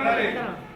నాయకత్వం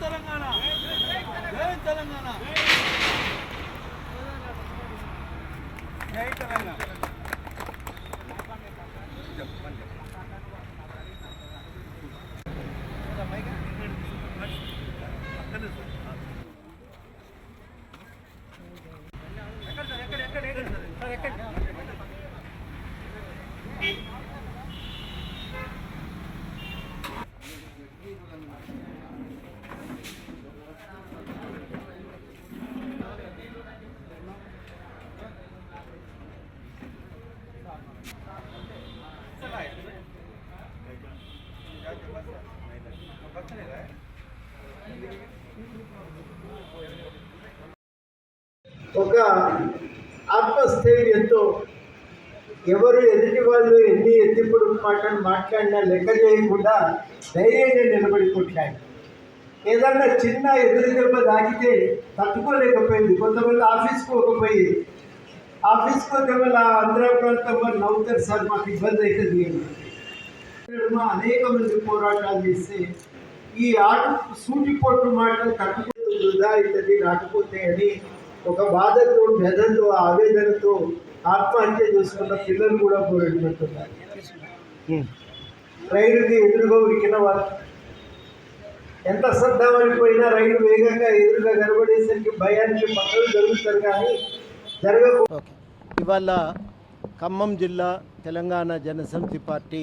తెలంగాణ జై తెలంగాణ జై తెలంగాణ. ఒక ఆత్మస్థైర్యంతో ఎవరు ఎదుటి వాళ్ళు ఎన్ని ఎత్తిప్పుడు మాటలు మాట్లాడినా లెక్క చేయకుండా ధైర్యంగా నిలబడి ఏదన్నా చిన్న ఎదురు దెబ్బ తాకితే తట్టుకోలేకపోయింది. కొంతమంది ఆఫీస్కి పోకపోయి ఆఫీస్కి పోతే వాళ్ళ ఆంధ్ర ప్రాంతం వాళ్ళు నవ్వుతారు సార్ మాకు ఇబ్బంది అవుతుంది అనేక మంది పోరాటాలు చేస్తే ఈ ఆట సూటిపోటు మాటలు తట్టుకుంటూ వృధా అవుతుంది రాకపోతే అని ఒక బాధతో వ్యధతో ఆవేదనతో ఆత్మహత్య చేసుకున్న పిల్లలు కూడా పోరాడుతున్నారు రైలుకి ఎదురుగా ఉరికిన వాళ్ళు. ఎంత శ్రద్ధమైపోయినా రైలు వేగంగా ఎదురుగా కనబడేసరికి భయానికి పక్కలు జరుగుతారు కానీ జరగకు ఓకే. ఇవాళ ఖమ్మం జిల్లా తెలంగాణ జనసమితి పార్టీ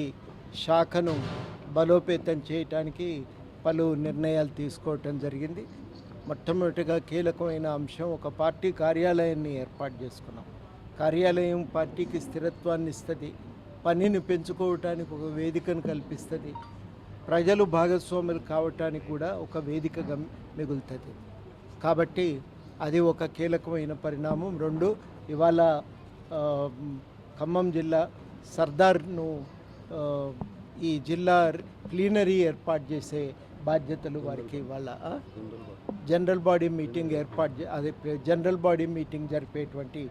శాఖను బలోపేతం చేయటానికి పలు నిర్ణయాలు తీసుకోవటం జరిగింది. మొట్టమొదటిగా కీలకమైన అంశం ఒక పార్టీ కార్యాలయాన్ని ఏర్పాటు చేసుకున్నాం. కార్యాలయం పార్టీకి స్థిరత్వాన్ని ఇస్తుంది. పనిని పెంచుకోవటానికి ఒక వేదికను కల్పిస్తుంది. ప్రజలు భాగస్వాములు కావటానికి కూడా ఒక వేదికగా మిగులుతుంది. కాబట్టి అది ఒక కీలకమైన పరిణామం. రెండు ఇవాళ ఖమ్మం జిల్లా సర్దార్ను ఈ జిల్లా ప్లీనరీ ఏర్పాటు చేసే బాధ్యతలు వారికి ఇవాళ జనరల్ బాడీ మీటింగ్ ఏర్పాటు అదే జనరల్ బాడీ మీటింగ్ జరిపేటువంటి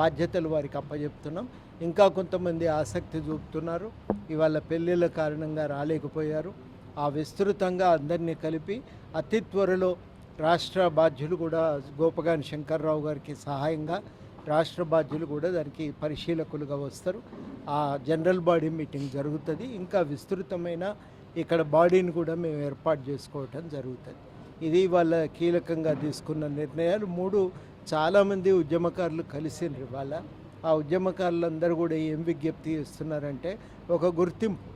బాధ్యతలు వారికి అప్పచెప్తున్నాం ఇంకా కొంతమంది ఆసక్తి చూపుతున్నారు. ఇవాళ పెళ్ళిళ్ళ కారణంగా రాలేకపోయారు. ఆ విస్తృతంగా అందరినీ కలిపి అతి త్వరలో రాష్ట్ర బాధ్యులు కూడా గోపగాని శంకర్రావు గారికి సహాయంగా రాష్ట్ర బాధ్యులు కూడా దానికి పరిశీలకులుగా వస్తారు. ఆ జనరల్ బాడీ మీటింగ్ జరుగుతుంది. ఇంకా విస్తృతమైన ఇక్కడ బాడీని కూడా మేము ఏర్పాటు చేసుకోవటం జరుగుతుంది. ఇది వాళ్ళ కీలకంగా తీసుకున్న నిర్ణయాలు. మూడు చాలామంది ఉద్యమకారులు కలిసిండ్రు ఇవాళ. ఆ ఉద్యమకారులందరూ కూడా ఏం విజ్ఞప్తి ఇస్తున్నారంటే ఒక గుర్తింపు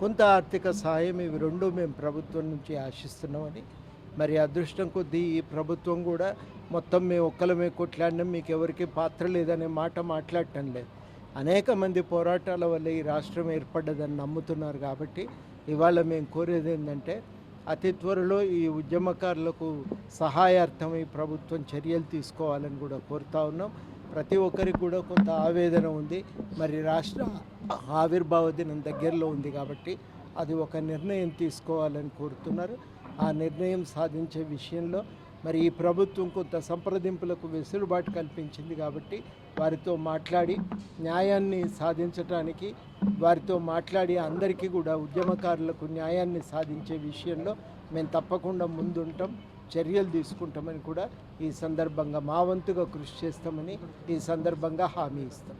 కొంత ఆర్థిక సహాయం ఇవి రెండు మేము ప్రభుత్వం నుంచి ఆశిస్తున్నామని మరి అదృష్టం కొద్దీ ఈ ప్రభుత్వం కూడా మొత్తం మేము ఒక్కలమే కొట్లాడినాం మీకు ఎవరికి పాత్ర లేదనే మాట మాట్లాడటం లేదు. అనేక మంది పోరాటాల వల్ల ఈ రాష్ట్రం ఏర్పడ్డదని నమ్ముతున్నారు కాబట్టి ఇవాళ మేము కోరేది ఏంటంటే అతి త్వరలో ఈ ఉద్యమకారులకు సహాయార్థం ఈ ప్రభుత్వం చర్యలు తీసుకోవాలని కూడా కోరుతా ఉన్నాం. ప్రతి ఒక్కరికి కూడా కొంత ఆవేదన ఉంది. మరి రాష్ట్ర ఆవిర్భావ దినం దగ్గరలో ఉంది కాబట్టి అది ఒక నిర్ణయం తీసుకోవాలని కోరుతున్నారు. ఆ నిర్ణయం సాధించే విషయంలో మరి ఈ ప్రభుత్వం కొంత సంప్రదింపులకు వెసులుబాటు కల్పించింది కాబట్టి వారితో మాట్లాడి న్యాయాన్ని సాధించటానికి వారితో మాట్లాడి అందరికీ కూడా ఉద్యమకారులకు న్యాయాన్ని సాధించే విషయంలో మేము తప్పకుండా ముందుంటాం చర్యలు తీసుకుంటామని కూడా ఈ సందర్భంగా మా వంతుగా కృషి చేస్తామని ఈ సందర్భంగా హామీ ఇస్తాం.